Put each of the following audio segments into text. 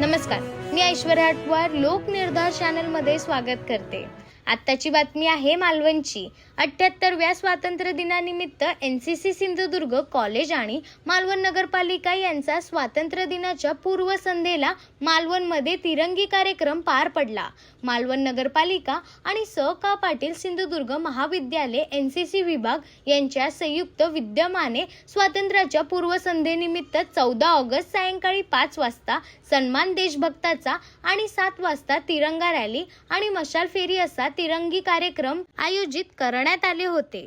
नमस्कार. मी ऐश्वर्या हटवार लोकनिर्धार चॅनलमध्ये स्वागत करते. आत्ताची बातमी आहे मालवणची. अठ्ठ्याहत्तरव्या स्वातंत्र्य दिनानिमित्त N C C Sindhudurg college आणि मालवण नगरपालिका यांचा स्वातंत्र्य दिनाच्या पूर्वसंध्येला मालवणमध्ये तिरंगी कार्यक्रम पार पडला. मालवण नगरपालिका आणि स. का. पाटील सिंधुदुर्ग महाविद्यालय एन सी सी विभाग यांच्या संयुक्त विद्यमाने स्वातंत्र्याच्या पूर्वसंध्येनिमित्त चौदा ऑगस्ट सायंकाळी पाच वाजता सन्मान देशभक्ताचा आणि सात वाजता तिरंगा रॅली आणि मशाल फेरी असा तिरंगी कार्यक्रम आयोजित करण्यात आले होते.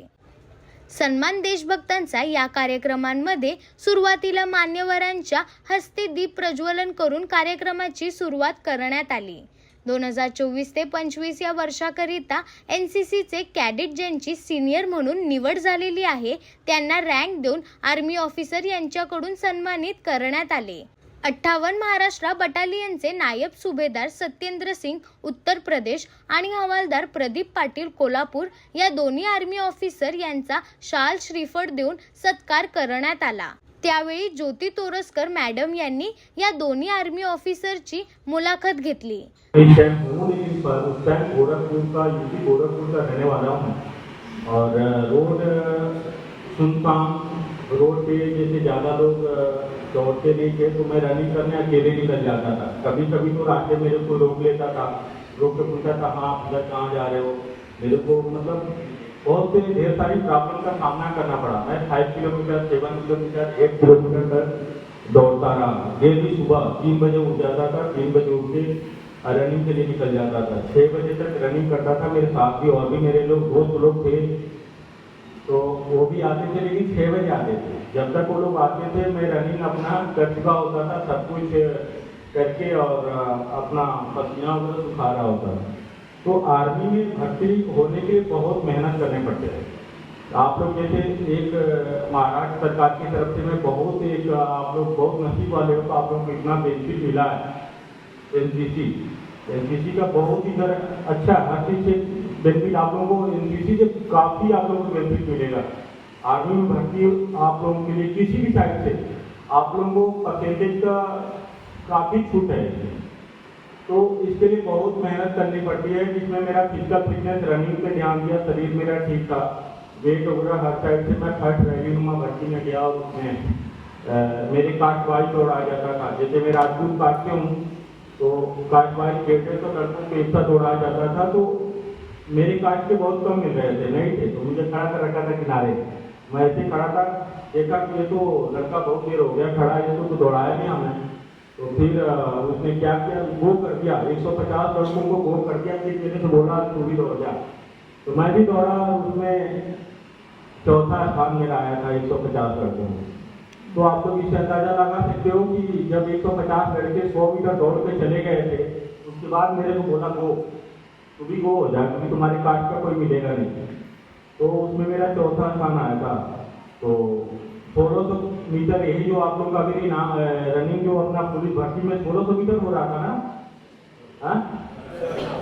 सन्मान देशभक्तांचा या कार्यक्रमांमध्ये सुरुवातीला मान्यवरांच्या हस्ते दीप प्रज्वलन करून कार्यक्रमाची सुरुवात करण्यात आली. दोन हजार चोवीस ते पंचवीस या वर्षाकरिता एन सी सीचे कॅडेट ज्यांची सिनियर म्हणून निवड झालेली आहे त्यांना रँक देऊन आर्मी ऑफिसर यांच्याकडून सन्मानित करण्यात आले. अठ्ठावन्न महाराष्ट्र बटालियनचे नायब सुभेदार सत्येंद्र सिंग उत्तर प्रदेश आणि हवालदार प्रदीप पाटील कोल्हापूर या दोन्ही आर्मी ऑफिसर यांचा शाल श्रीफळ देऊन सत्कार करण्यात आला. त्यावेळी ज्योती तोरसकर मॅडम यांनी या दोन्ही आर्मी ऑफिसरची मुलाखत घेतली. और रोड सुनसान रोड पे जैसे ज़्यादा लोग दौड़ते नहीं थे तो मैं रनिंग करने अकेले निकल जाता था। कभी कभी तो रास्ते मेरे को रोक लेता था। रोक के पूछता था हाँ आप कहाँ जा रहे हो? मेरे को मतलब बहुत से ढेर सारी प्रॉब्लम का सामना करना पड़ा। मैं five kilometre seven kilometre eight kilometre तक दौड़ता रहा। डेली सुबह तीन बजे उठ जाता था, तीन बजे उठ के रनिंग के लिए निकल जाता था। छः बजे तक रनिंग करता था मेरे साथ भी और भी मेरे लोग, दोस्त लोग थे। तो वो भी आते थे, लेकिन छः बजे आते थे। जब तक वो लोग आते थे, मैं रनिंग अपना कर चुका होता था, सब कुछ करके और अपना पसीना वगैरह सुखा रहा होता था। तो आर्मी में भर्ती होने के लिए बहुत मेहनत करने पड़ते हैं आप लोग जैसे एक महाराष्ट्र सरकार की तरफ़ से मैं बहुत एक आप लोग बहुत नसीब वाले हो तो आप लोग को इतना बेनिफिट मिला है। एनसीसी सी का बहुत ही अच्छा हर चीज़ से बेनिफिट आप लोगों को एनसीसी से काफ़ी आप लोगों को बेनिफिट मिलेगा। आर्मी में भर्ती आप लोगों के लिए किसी भी साइड से आप लोगों को परसेंटेज का काफ़ी छूट है। तो इसके लिए बहुत मेहनत करनी पड़ती है, जिसमें मेरा फ़िज़िकल फिटनेस रनिंग पे ध्यान दिया, शरीर मेरा ठीक था वेट वगैरह हर साइड से मैं फ़र्स्ट रैली नुमा भर्ती में गया और उसमें मेरे वाइज दौड़ा जाता था। जैसे मैं राजपूत कास्ट के हूँ तो कास्ट वाइज केटे तो लड़कों को दौड़ाया जाता था तो मेरे कास्ट के बहुत कम मिल रहे थे नहीं थे तो मुझे खड़ा कर रखा था किनारे। मैं ऐसे खड़ा था देखा कि ये तो लड़का बहुत देर हो गया खड़ा है तो, तो दौड़ाया नहीं हमें तो फिर उसने क्या किया? गो कर दिया 150 लड़कों को गो कर दिया फिर मेरे से बोला तू भी दौड़ जा। तो मैं भी दौड़ा उसमें चौथा स्थान मेरा आया था 150 लड़कों में। तो आप लोग इससे अंदाज़ा लगा सकते हो कि जब 150 लड़के 100 मीटर दौड़ के चले गए थे उसके बाद मेरे को बोला गो तू भी वो हो जा क्योंकि तुम्हारे कास्ट का कोई मिलेगा नहीं। तो उसमें मेरा चौथा स्थान आया था। तो सोलह सौ मीटर यही जो आप लोग का अभी ना रनिंग जो अपना पुलिस भर्ती में सोलह सौ मीटर हो रहा था ना? हाँ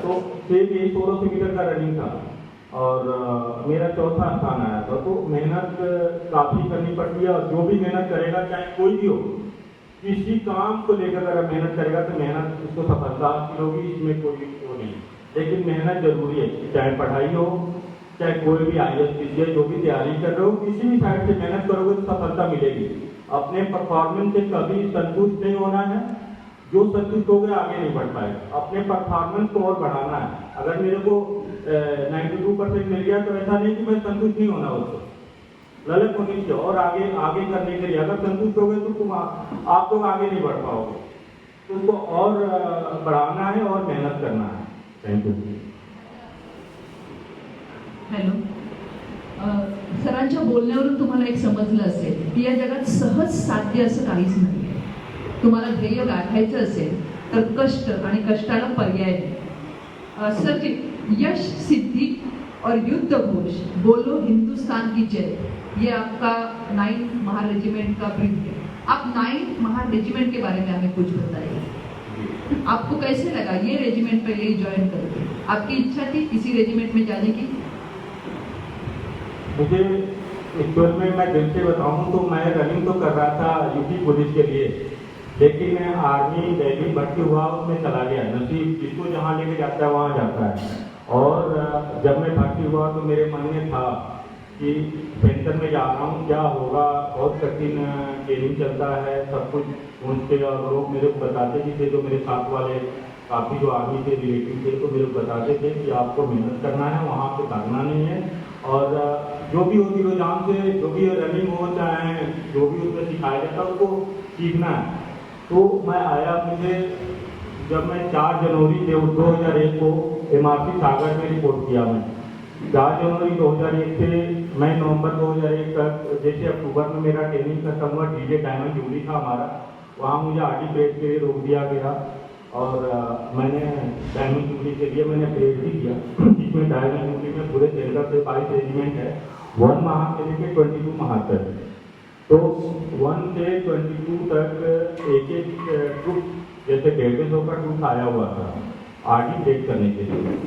तो सेम यही सोलह सौ मीटर का रनिंग था। और अ, मेरा चौथा स्थान आया था। तो मेहनत काफ़ी करनी पड़ती है और जो भी मेहनत करेगा चाहे कोई भी हो किसी काम को लेकर अगर मेहनत करेगा तो मेहनत उसको सफलता होगी इसमें कोई वो नहीं। लेकिन मेहनत ज़रूरी है, चाहे पढ़ाई हो, चाहे कोई भी आई एस जो भी तैयारी कर रहे हो, किसी भी साइड से मेहनत करोगे तो सफलता मिलेगी। अपने परफॉर्मेंस से कभी संतुष्ट नहीं होना है। जो संतुष्ट हो गया, आगे नहीं बढ़ पाएगा। अपने परफॉर्मेंस को और बढ़ाना है। अगर मेरे को नाइन्टी टू परसेंट मिल गया तो ऐसा नहीं कि मैं संतुष्ट नहीं होना उसको ललक होनी और आगे आगे करने के लिए अगर संतुष्ट हो गए तो तुम आप लोग आगे नहीं बढ़ पाओगे। तो उसको और बढ़ाना है और मेहनत करना है। थँक्यू हॅलो सरांच्या बोलण्यावरून तुम्हाला एक समजलं असेल की या जगात सहज साध्य असं काहीच नाही तुम्हाला ध्येय गाठायचं असेल तर कष्ट आणि कष्टाला पर्याय नाही. सर जी यश सिद्धी और युद्ध घोष बोलो हिंदुस्तान की जय ये आपका नाइन महार रेजिमेंट का प्रिंट है आप नाइन महार रेजिमेंट के बारे में हमें कुछ बताइए। आपको कैसे लगा ये रेजिमेंट पहले ही ज्वाइन करके? आपकी इच्छा थी इसी रेजिमेंट में जाने की? मुझे एक्चुअल में मैं दिल से बताऊँ तो मैं रनिंग तो कर रहा था यूपी पुलिस के लिए, लेकिन मैं आर्मी दिल्ली भर्ती हुआ, उसमें चला गया। नसीब, जिसको जहाँ लेके जाता है, वहाँ जाता है। और, जब मैं भर्ती हुआ तो मेरे मन में था कि पेंशन में जा रहा हूँ, क्या होगा? बहुत कठिन ट्रेनिंग चलता है, सब कुछ पहुँचते और लोग मेरे को बताते भी थे, जो मेरे साथ वाले काफ़ी जो आर्मी के रिलेटिव थे तो मेरे को बताते थे कि आपको मेहनत करना है, वहाँ पे भागना नहीं है। और जो भी होती रोजान से, जो भी रनिंग हो चाहे, जो भी उसमें सिखाया जाता है, उसको सीखना है। तो मैं आया मुझे, जब मैं चार जनवरी से दो हज़ार एक को एम आर सागर में रिपोर्ट किया मैं। चार जनवरी 2001 से मैं नवंबर 2001 तक, जैसे अक्टूबर में मेरा ट्रेनिंग खत्म हुआ डीजे डायमंड जूबली था हमारा, वहाँ मुझे आर परेड के लिए रोक दिया गया और मैंने डायमंड जूबली के लिए मैंने परेड भी किया। जिसमें डायमंड जूबली में पूरे सेंटर से बाईस रेजिमेंट है। वन माह से लेकर ट्वेंटी टू माह तक। तो वन से ट्वेंटी टू तक एक एक ग्रुप जैसे डेढ़ सौ का ग्रुप आया हुआ था आर ब्रेक करने के लिए।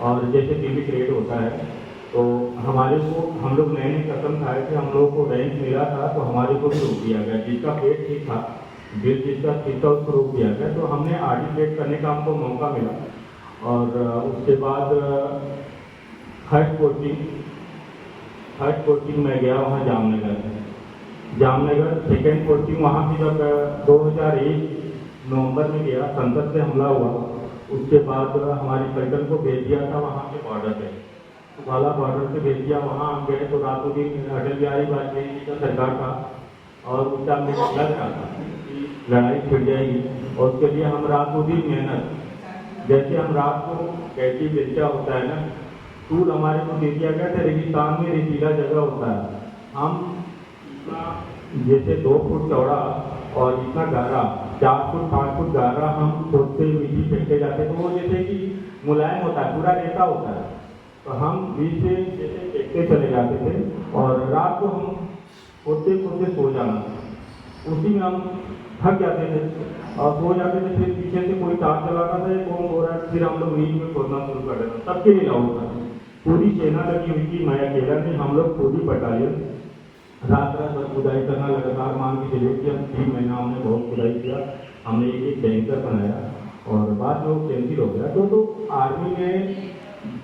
और जैसे टीवी क्रिएट होता है तो हमारे को, हम लोग नए नए कदम खाए थे, हम लोगों को रैंक मिला था तो हमारे को भी रोक दिया गया। जिसका पेट ठीक था बिल जिसका ठीक था उसको रोक दिया गया तो हमने आर डी ब्रेक करने का हमको मौका मिला। और उसके बाद फ़र्स्ट कोचिंग थर्ड कोचिंग में गया वहाँ जामनगर में। जामनगर सेकेंड कोचिंग वहाँ भी जब दो हज़ार एक नवंबर में गया, संसद से हमला हुआ उसके बाद हमारी पैदल को भेज दिया था, वहाँ के बॉर्डर पे। वाला बॉर्डर पे भेज दिया, वहाँ हम गए तो रातों दिन अटल बिहारी वाजपेयी जी का सरकार था और उस टाइम मुझे लग रहा था। कि लड़ाई छिड़ जाएगी। और उसके लिए हम रातों दिन मेहनत, जैसे हम रात को कैटी बेचा होता है ना टूर हमारे को दे दिया गया था, रेगिस्तान में रेतीला जगह होता है। हम जैसे दो फुट चौड़ा और इतना गहरा चार फुट पाँच फुट गहरा हम खोदते मिट्टी फेंकते जाते तो वो जैसे कि मुलायम होता है, पूरा रेता होता है। तो हम बीच से जैसे फेंकते चले जाते थे और रात को हम खोदते खोदते सो जाना उसी में हम थक जाते थे और सो जाते थे, फिर पीछे से कोई तार चलाता था कौन हो रहा है, फिर हम लोग नीच में खोदना शुरू कर देते सबके लिए लागू था। पूरी सेना लगी हुई थी, मैं अकेला नहीं, हम लोग पूरी बटालियन रात रात भर खुदाई करना लगातार मान के चलिए कि हम तीन महीना हमने बहुत खुदाई किया। हमने एक एक टैंकर बनाया और बाद में वो कैंसिल हो गया। तो तो आर्मी ने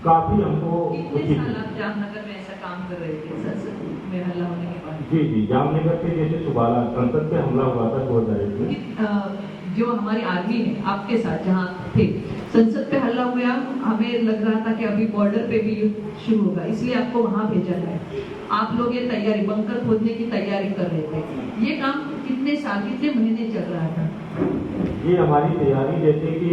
काफ़ी हमको खुशी साल थी आप जामनगर में ऐसा काम कर रहे थे संसद में हल्ला होने के बाद? जी जी जामनगर के जैसे सुबाला संसद पे हमला हुआ था दो हज़ार एक में। जो हमारी आर्मी है आपके साथ जहाँ थे। संसद पे हल्ला हुआ हमें लग रहा था कि अभी बॉर्डर पे भी युद्ध शुरू होगा इसलिए आपको वहाँ भेजा गया। आप लोग ये तैयारी बंकर खोदने की तैयारी कर रहे थे। ये काम कितने साल कितने महीने चल रहा था? ये हमारी तैयारी जैसे कि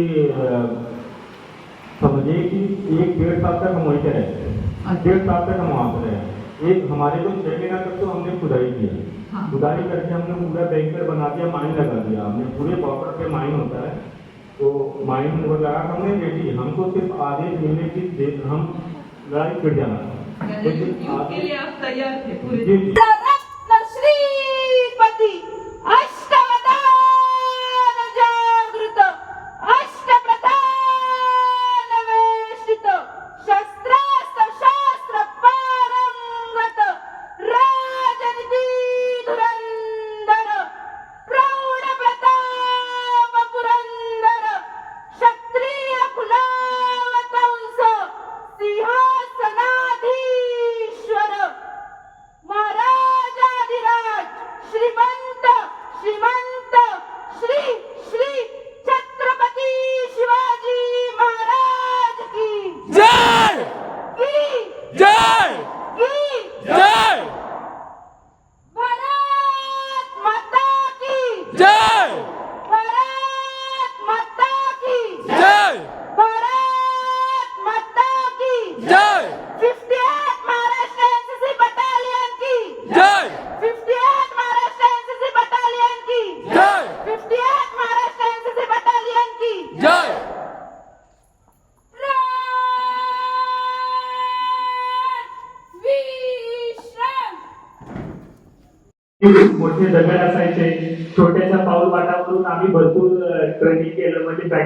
समझिए कि एक डेढ़ साल तक हम वहीं पे रहे। अच्छा। डेढ़ साल तक हम वहाँ पे रहे। एक हमारे को छह महीना तक तो हमने खुदाई किया। हाँ। खुदाई करके हमने पूरा बैंकर बना दिया माइन लगा दिया। हमने पूरे बॉर्डर पे माइन होता है। तो माइन लगा हमने बेटी हमको सिर्फ़ आदेश मिलने की देख हम लड़ाई फिर जाना था पूरे जी।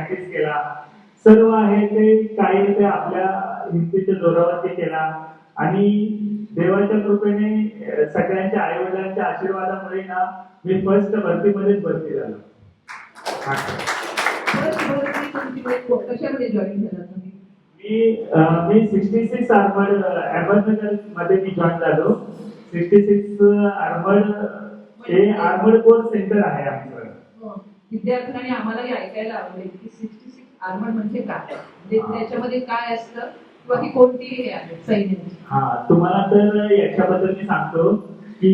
प्रॅक्टिस केला. सर्व आहे ते काही ते आपल्या हिमतीच्या जोरावरती केला. आणि देवाच्या कृपेने सगळ्यांच्या आई वडिलांच्या आशीर्वादामुळे ना मी फर्स्ट भरतीमध्येच भरती झालो. मी मी सिक्स्टी सिक्स आर्मड अहमदनगरमध्ये मी जॉईन झालो. सिक्स्टी सिक्स आर्मड हे आर्मड कोर्स सेंटर आहे आमचं. विद्यार्थ्यांनी आम्हालाही ऐकायला आवडेल की सिक्स्टी सिक्स आर्मड म्हणजे काय? म्हणजे त्याच्यामध्ये काय असतं किंवा ही कोणती हे आहे सैन्य हा तुम्हाला तर याच्याबद्दल मी सांगतो की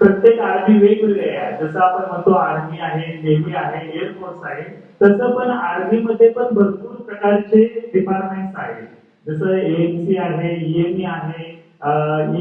प्रत्येक आर्मी वेगवेगळे आहे. जसं आपण म्हणतो आर्मी आहे नेव्ही आहे एअरफोर्स आहे तसं पण आर्मी मध्ये पण भरपूर प्रकारचे डिपार्टमेंट्स आहेत. जसं एएमसी आहे ईएमई आहे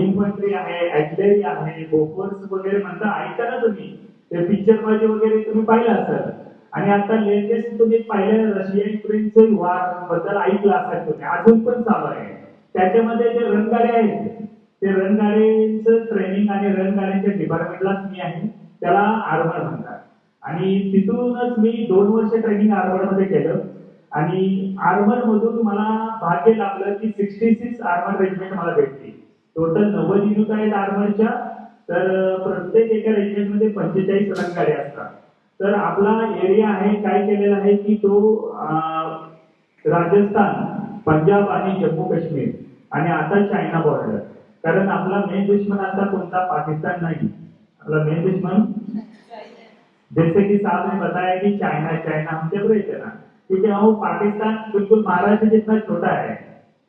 इन्फंट्री आहे ऍटलरी आहे बोफोर्स वगैरे म्हणता ऐका ना तुम्ही. ते पिक्चरमध्ये वगैरे तुम्ही पाहिलं असाल. आणि आता लेटेस्ट तुम्ही पाहिलं रशिया युक्रेनचं वारबद्दल ऐकलं असाल तुम्ही. अजून पण चालू आहे. त्याच्यामध्ये जे रणगाडे आहेत ते रणगाड्यांचं ट्रेनिंग आणि रणगाड्यांच्या डिपार्टमेंटलाच मी आहे. त्याला आरवड म्हणतात. आणि तिथूनच मी दोन वर्ष ट्रेनिंग आर्मरमध्ये केलं. आणि आर्मर मधून मला भाग्य लागलं की सिक्स्टी सिक्स आर्मर रेजिमेंट मला भेटली. टोटल नव्वद युनिट आहेत आर्मरच्या. तर प्रत्येक एका रेजिमेंटमध्ये पंचेचाळीस रणगाड्या असतात. तर आपला एरिया आहे काय केलेला आहे की तो राजस्थान पंजाब आणि जम्मू काश्मीर आणि आता चायना बॉर्डर कारण आपला मेन दुश्मन आता कोणता? पाकिस्तान नाही. आपला मेन दुश्मन? जैसे की साहब ने बताया कि चाइना चाइना हम जब रहे थे ना. क्योंकि वो पाकिस्तान बिल्कुल महाराष्ट्र जितना छोटा है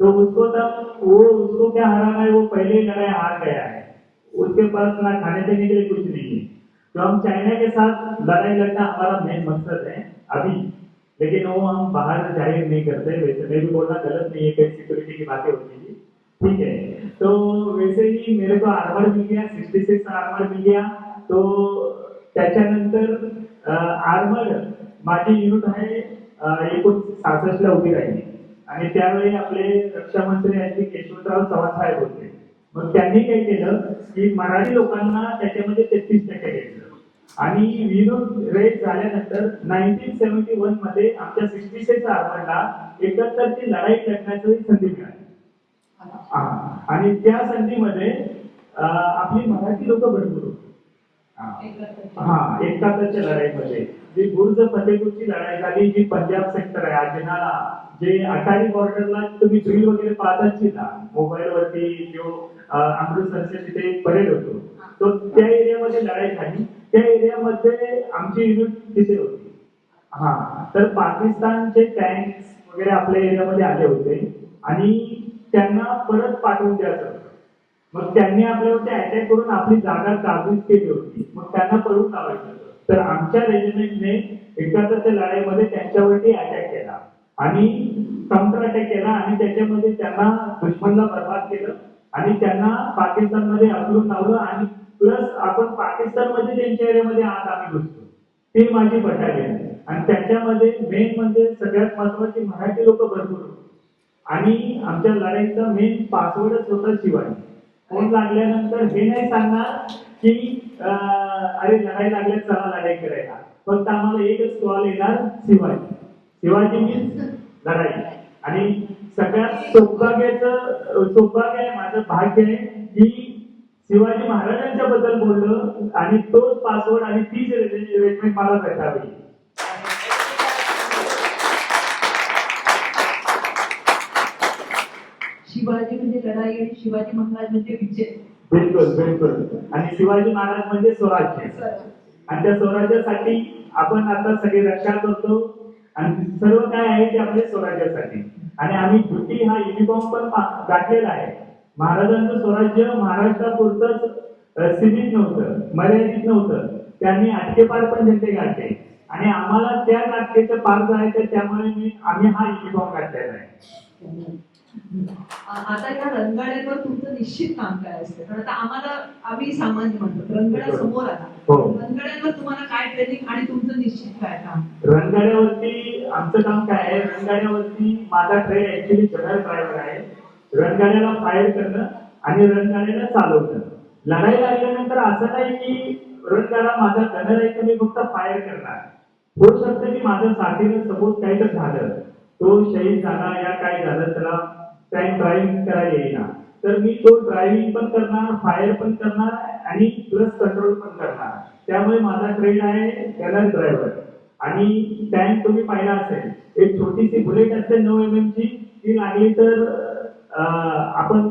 तो उसको तब वो उसको क्या हराना है? वो पहले ही लड़ाई हार गया है. उसके पास ना खाने पीने के लिए कुछ नहीं है तो हम चाइना के साथ लड़ाई लड़ना हमारा मेन मकसद है. अभी लेकिन वो हम बाहर जाहिर नहीं करते वैसे मैं भी बोलना गलत नहीं है कई सिक्योरिटी की बातें होती है। ठीक है? तो वैसे ही मेरे को आर्मर मिल गया सिक्स्टी सिक्स आर्मर मिल गया। तो त्याच्यानंतर आर्मर माझी युनिट आहे अं, एकोणीसशे सहासष्ट उभी राहिली. आणि त्यावेळी आपले रक्षामंत्री आहेत केशवंतराव चव्हाण साहेब होते. मग त्यांनी काय केलं की मराठी लोकांना त्याच्यामध्ये तेहतीस टक्के घेतलं आणि विनोद रेट झाल्यानंतर नाईन्टीन सेव्हन्टी वनमध्ये आमच्या सिक्स्टी सिक्स आर्मरला एकाहत्तरची लढाई लढण्याची संधी मिळाली. आणि त्या संधीमध्ये आपली मराठी लोक भरपूर होती. हा. हा एकाहत्तरच्या लढाईमध्ये. जी बुर्ज फतेपूरची लढाई झाली जी पंजाब सेक्टर आहे अजनाला जे अटारी बॉर्डरला तुम्ही ड्रिल वगैरे पाहत ना मोबाईल वरती जो अमृतसरचे तिथे परेड होतो तो त्या एरियामध्ये लढाई झाली. त्या एरियामध्ये आमची युनिट तिथे होती. हा तर पाकिस्तानचे टँक्स वगैरे आपल्या एरियामध्ये आले होते आणि त्यांना परत पाठवून द्यायचं होतं. मग त्यांनी आपल्यावरती अटॅक करून आपली जागा काबीज केली होती. मग त्यांना पळून लावायचं तर आमच्या रेजिमेंटने एकदा एकाहत्तरच्या लढाईमध्ये त्यांच्यावरती अटॅक केला. आणि काउंटर अटॅक केला आणि त्याच्यामध्ये त्यांना दुश्मनला बर्बाद केलं आणि त्यांना पाकिस्तानमध्ये अकलून लावलं आणि प्लस आपण पाकिस्तानमध्ये त्यांच्या एरियामध्ये आत आम्ही घुसतो ते माझी बटालियन. आहे आणि त्याच्यामध्ये मेन म्हणजे सगळ्यात महत्वाची मराठी लोक भरपूर होते. आणि आमच्या लढाईचा मेन पासवर्डच होता शिवाजी. फोन लागल्यानंतर हे नाही सांगणार की अं, अरे लढाई लागल्या चला लढाई करायला. फक्त आम्हाला एकच कॉल येणार शिवाजी. शिवाजी मीन्स लढाई. आणि सगळ्यात सौभाग्याचं सौभाग्य आहे माझं भाग्य आहे की शिवाजी महाराजांच्या बद्दल बोललं आणि तोच पासवर्ड आणि तीच रेजिमेंट मला भेटावी. शिवाजी म्हणजे लढाई आणि शिवाजी महाराज म्हणजे विजय. बिलकुल बिलकुल. आणि शिवाजी महाराज म्हणजे स्वराज्य. आणि त्या स्वराज्यासाठी आपण आता सगळी रक्षा करतो. आणि सर्व काय आहे ते आपल्या स्वराज्यासाठी. आणि आम्ही धुती हा युनिफॉर्म पण गाठलेला आहे. महाराजांचं स्वराज्य महाराष्ट्रापुरतच अ, सीमित नव्हतं मर्यादित नव्हतं. त्यांनी आटकेपार पण जनते गाठले आणि आम्हाला त्या अटकेचं पार जायचं त्यामुळे मी आम्ही हा युनिफॉर्म घातलेला आहे. आता या रणगाड्यांवर तुमचं निश्चित काम काय असतं. कारण आता आम्हाला आम्ही सामान्य म्हणतो रणगाडा समोर आला. हो. रणगाड्यांवर तुम्हाला काय ट्रेनिंग आणि तुमचं निश्चित काय काम? रणगाड्यावरती आमचं काम काय आहे? रणगाड्यावरती माझा ट्रेन ऍक्च्युली जनरल ड्रायव्हर आहे. रणगाड्याला फायर करणं आणि रणगाड्याला चालवणं. लढाई लागल्यानंतर असं नाही की रणगाडा माझा गनर आहे तर मी फक्त फायर करणार. होऊ शकतं की माझं साथीनं सपोज काही तर झालं. तो शहीद झाला या काय झालं त्याला टाइम ड्रायव्हिंग करायला येईना. तर मी तो ड्रायव्हिंग पण करणार फायर पण करणार आणि प्लस कंट्रोल पण करणार. त्यामुळे माझा ट्रेंड आहे त्याला ड्रायव्हर आणि टँक तुम्ही पाहिला असेल एक छोटीशी बुलेट असते नऊ एम एम ची ती लागली तर आपण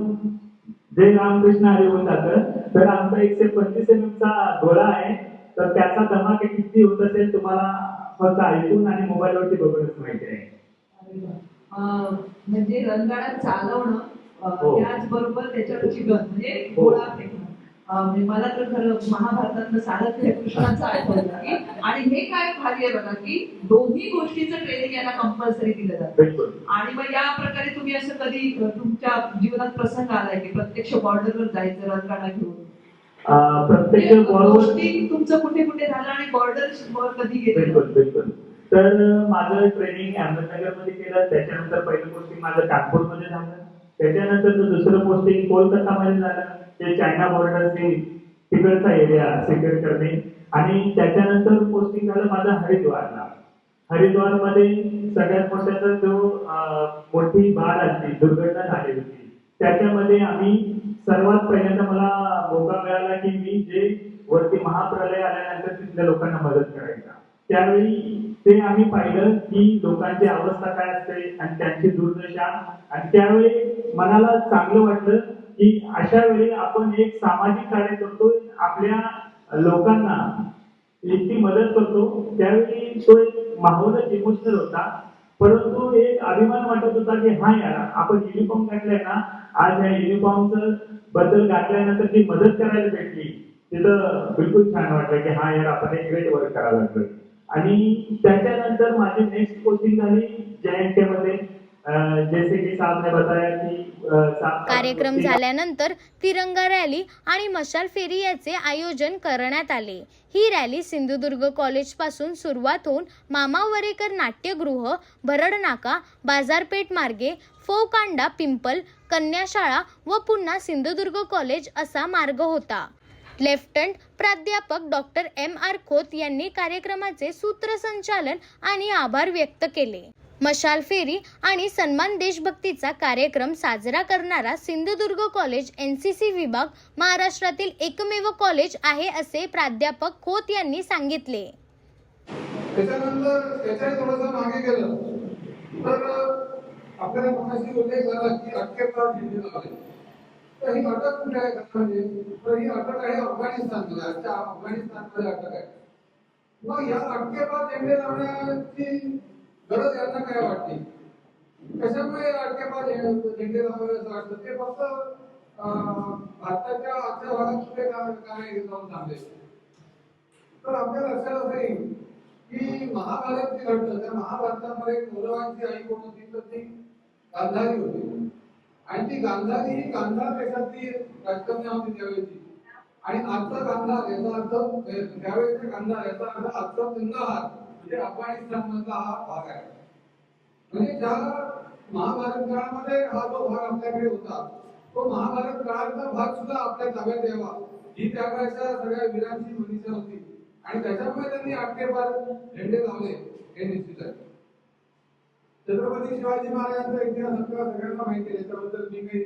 जे रामकृष्ण आले होऊन जातं तर आमचा एकशे पंचवीस एम चा गोळा आहे. तर त्याचा धमाके किती होत असेल तुम्हाला फक्त ऐकून आणि मोबाईलवरती बघूनच माहिती आहे. म्हणजे रणगाडा चालवणं हो. त्याचबरोबर त्याच्यावरची गन म्हणजे हो. गोळा फेकणं. म्हणजे मला तर खरं महाभारतातलं सारथी कृष्णाचं आठवलं आणि हे काय भारी आहे बघा की दोन्ही गोष्टीचं ट्रेनिंग यांना कंपल्सरी दिलं जातं. आणि मग या प्रकारे तुम्ही असं कधी तुमच्या जीवनात प्रसंग आलाय की प्रत्यक्ष बॉर्डरवर जायचं रणगाडा घेऊन? प्रत्यक्ष गोष्टी तुमचं कुठे कुठे झालं आणि बॉर्डर वर कधी गेले? तर माझं ट्रेनिंग अहमदनगरमध्ये केलं. त्याच्यानंतर पहिलं पोस्टिंग माझं कानपूरमध्ये झालं. त्याच्यानंतर दुसरं पोस्टिंग कोलकातामध्ये झालं ते चायना बॉर्डर ते तिकडचा एरिया सिक्युअर करणे. आणि त्याच्यानंतर पोस्टिंग झालं माझं हरिद्वारला. हरिद्वारमध्ये सगळ्यात मोठ्याचा जो मोठी बाढ़ असली दुर्घटना झाली होती त्याच्यामध्ये आम्ही सर्वात पहिल्यांदा मला मौका मिळाला की मी जे वरती महाप्रलय आल्यानंतर तिथल्या लोकांना मदत करायचा. त्यावेळी ते आम्ही पाहिलं की लोकांची अवस्था काय असते आणि त्यांची दुर्दशा. आणि त्यावेळी मनाला चांगलं वाटलं की अशा वेळी आपण एक सामाजिक कार्य करतो आपल्या लोकांना इतकी मदत करतो. त्यावेळी तो एक माहोलच इमोशनल होता. परंतु एक अभिमान वाटत होता की हा यार आपण युनिफॉर्म घातलाय ना आज या युनिफॉर्मचं बद्दल घातल्यानंतर जी मदत करायला भेटली. तिथं बिलकुल छान वाटलं की हा यार आपण एक ग्रेट वर्क करायला लागलोय. आणि त्याच्यानंतर माझी नेक्स्ट पोस्टिंग झाली जे के मध्ये. जैसे की साहब ने बताया की कार्यक्रम झाल्यानंतर तिरंगा रॅली आणि मशाल फेरी याचे आयोजन करण्यात आले. ही रॅली सिंधुदुर्ग कॉलेजपासून सुरुवात होऊन मामा वरेकर नाट्यगृह भरडनाका बाजारपेठ मार्गे फोकांडा पिंपल कन्याशाळा व पुन्हा सिंधुदुर्ग कॉलेज असा मार्ग होता. लेफ्टनंट प्राध्यापक डॉक्टर एम आर खोत यांनी कार्यक्रमाचे सूत्रसंचालन आणि आभार व्यक्त केले. मशाल फेरी आणि सन्मान देशभक्तीचा कार्यक्रम साजरा करणारा Sindhudurg college N C C विभाग महाराष्ट्रातील एकमेव कॉलेज आहे असे प्राध्यापक खोत यांनी सांगितले. त्याच्यानंतर मागे तर ही अटक कुठे आहे? खरं म्हणजे तर ही अटक आहे. अफगाणिस्तानमध्ये आजच्या अफगाणिस्तानमध्ये अटक आहे मग या अटकेला झेंडे लावण्याची गरज यांना काय वाटते? कशामुळे अटकेपा अटकेला झेंडे लावावे असं वाटतं? ते फक्त अं, भारताच्या आजच्या भागात कुठे काय काय जाऊन थांबले? तर आपल्या लक्षात असं येईल की महाभारत जे घडलं त्या महाभारतामध्ये कौरवांची आई कोण होती? तर ती गांधारी होती. आणि ती गांधारी ही गांधार देशातली राजकन्या होती त्यावेळेची. आणि आजचा गांधार याचा अर्थ त्यावेळेचा गांधार याचा अर्थ आजचा कंदाहार म्हणजे अफगाणिस्तान मधला हा भाग आहे. म्हणजे ज्या महाभारत काळामध्ये हा जो भाग आपल्याकडे होता तो महाभारत काळाचा भाग सुद्धा आपल्या ताब्यात यावा. ही त्या काळच्या सगळ्या वीरांची मनीषा होती. आणि त्याच्यामुळे त्यांनी आटकेपार झेंडे लावले हे निश्चित आहे. छत्रपती शिवाजी महाराजांचा इतिहास आपल्याला सगळ्यांना माहिती आहे. त्याच्याबद्दल मी काही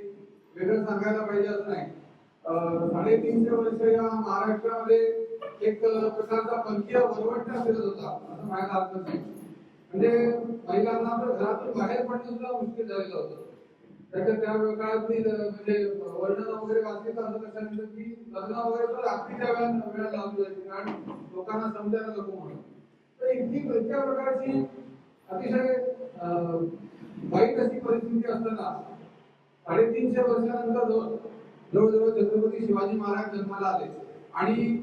वेगळं सांगायला पाहिजे असं नाही. साडेतीनशे वर्ष या महाराष्ट्रामध्ये एक प्रकारचा पंथीय वरवटणा फिरत होता. असं म्हणायला हरकत नाही. म्हणजे महिलांना तर घरातून बाहेर पडणं सुद्धा मुश्किल झालेलं होतं. त्याच्या त्या काळातली म्हणजे वर्णन वगैरे वाचली तर असं लक्षात की लग्न वगैरे तर रात्रीच्या वेळा वेळा लावली जायची कारण लोकांना समजायला नको म्हणून. तर इतकी इतक्या प्रकारची अतिशय वाईट अशी परिस्थिती असताना साडेतीनशे वर्षानंतर जवळ- जवळजवळ छत्रपती शिवाजी महाराज जन्माला आले. आणि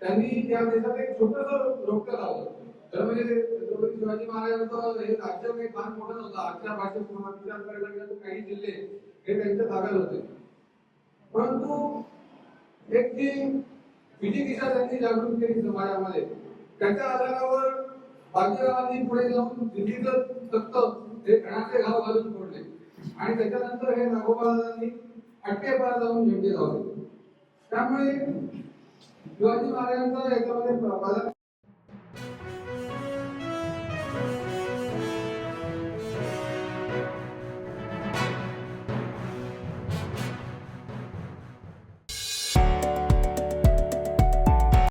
त्यांनी त्या देशात एक छोटस रोपटं लावलं. तर म्हणजे छत्रपती शिवाजी महाराजांचं हे राज्य काही फार मोठं नव्हतं. आजच्या भाषेत किंवा विचार करायला गेला तर काही जिल्हे हे त्यांच्या ताब्यात होते. परंतु एक जी बीजी दिशा त्यांनी जागृत केली समाजामध्ये त्याच्या आधारावर बाजीरावांनी पुढे जाऊन दिल्लीचं तख्त हे घणाचे घाव घालून फोडले आणि त्याच्यानंतर हे नागोबादांनी अट्टेपार जाऊन झेंडे लावले. त्यामुळे शिवाजी महाराजांचा याच्यामध्ये